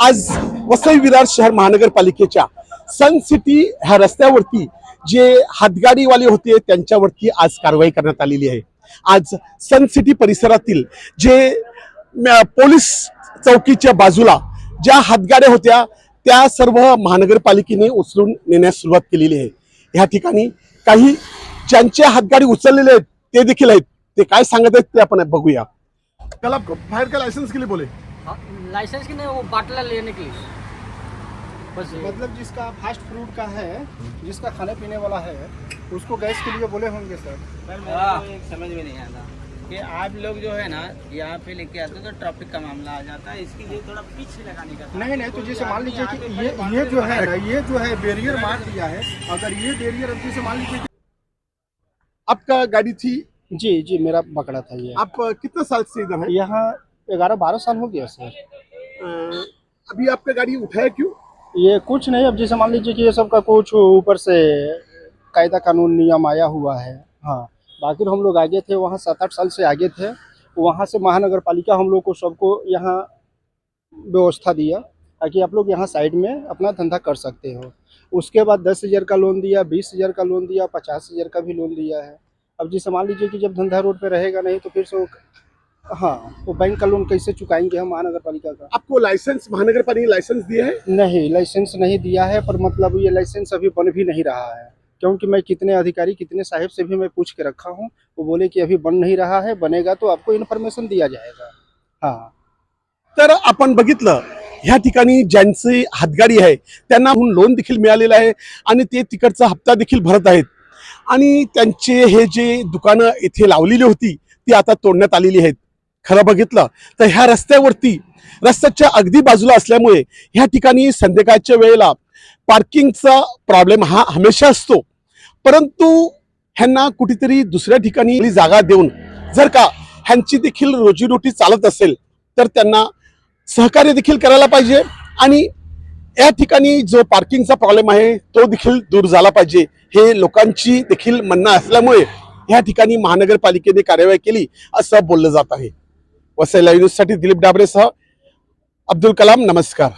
आज वसई विरार शहर महानगरपालिकेच्या सन सिटी ह्या रस्त्यावरती जे हातगाडीवाले होते त्यांच्यावरती आज कारवाई करण्यात आलेली आहे. आज सन सिटी परिसरातील जे पोलीस चौकीच्या बाजूला ज्या हातगाड्या होत्या त्या सर्व महानगरपालिकेने उचलून नेण्यास सुरुवात केलेली आहे. ह्या ठिकाणी काही ज्यांचे हातगाडी उचललेले आहेत ते देखील आहेत. ते काय सांगत आहेत ते आपण बघूया. त्याला बाहेर फायर का लाइसेंस बोले? लाइसेंस की नहीं वो बाटला लेने के लिए। बस मतलब जिसका फास्ट फ़ूड का है जिसका खाने पीने वाला है उसको गैस के लिए बोले होंगे सर को समझ में नहीं आता कि आप लोग जो है ना यहाँ पे लेके आते हो तो ट्रैफ़िक का मामला आ जाता है इसके लिए थोड़ा पीछे लगाने का नहीं नहीं तो जैसे मान लीजिए कि ये ये जो है ना ये जो है बैरियर मार दिया है अगर ये बैरियर अब जैसे मान लीजिए आपका गाड़ी थी? जी जी मेरा पकड़ा था ये। आप कितने साल से इधर है? यहाँ ग्यारह बारह साल हो गया सर। अभी आपका गाड़ी उठाया क्यों? ये कुछ नहीं अब जैसे मान लीजिए कि ये सब का कुछ ऊपर से कायदा कानून नियम आया हुआ है हाँ। बाकी हम लोग आगे थे वहाँ सात आठ साल से आगे थे। वहाँ से महानगर पालिका हम लोग को सबको यहाँ व्यवस्था दिया ताकि आप लोग यहाँ साइड में अपना धंधा कर सकते हो। उसके बाद दस हज़ार का लोन दिया बीस हज़ार का लोन दिया पचास हज़ार का भी लोन दिया है। अब जैसे मान लीजिए कि जब धंधा रोड पे रहेगा नहीं तो फिर से हाँ। वो बैंक का लोन कैसे चुकाएंगे हम महानगर पालिका का? आपको लाइसेंस महानगर पालिका लाइसेंस दिया है? नहीं लाइसेंस नहीं दिया है पर मतलब ये लाइसेंस अभी बन भी नहीं रहा है। क्योंकि मैं कितने अधिकारी कितने साहिब से भी मैं पूछ के रखा हूँ वो बोले कि अभी बन नहीं रहा है बनेगा तो आपको इन्फॉर्मेशन दिया जाएगा। हाँ। तर आपण बघितलं ह्या ठिकाणी ज्यांची हातगाडी आहे त्यांना लोन देखील मिळालेलं आहे आणि ते तिकडचा हप्ता देखील भरत आहेत. आणि त्यांचे हे जे दुकानं इथे लावलेली होती ती आता तोडण्यात आलेली आहेत. खरं बघितलं तर ह्या रस्त्यावरती रस्त्याच्या अगदी बाजूला असल्यामुळे ह्या ठिकाणी संध्याकाळच्या वेळेला पार्किंगचा प्रॉब्लेम हा हमेशा असतो. परंतु ह्यांना कुठेतरी दुसऱ्या ठिकाणी जागा देऊन जर का ह्यांची देखील रोजीरोटी चालत असेल तर त्यांना सहकार्य देखील करायला पाहिजे आणि या ठिकाणी जो पार्किंगचा प्रॉब्लेम आहे तो देखील दूर झाला पाहिजे. हे लोकांची देखील म्हणणं असल्यामुळे या ठिकाणी महानगरपालिकेने कार्यवाही केली असं बोललं जात आहे. वसईला लाईव्ह न्यूजसाठी दिलीप डाबरेसह अब्दुल कलाम नमस्कार.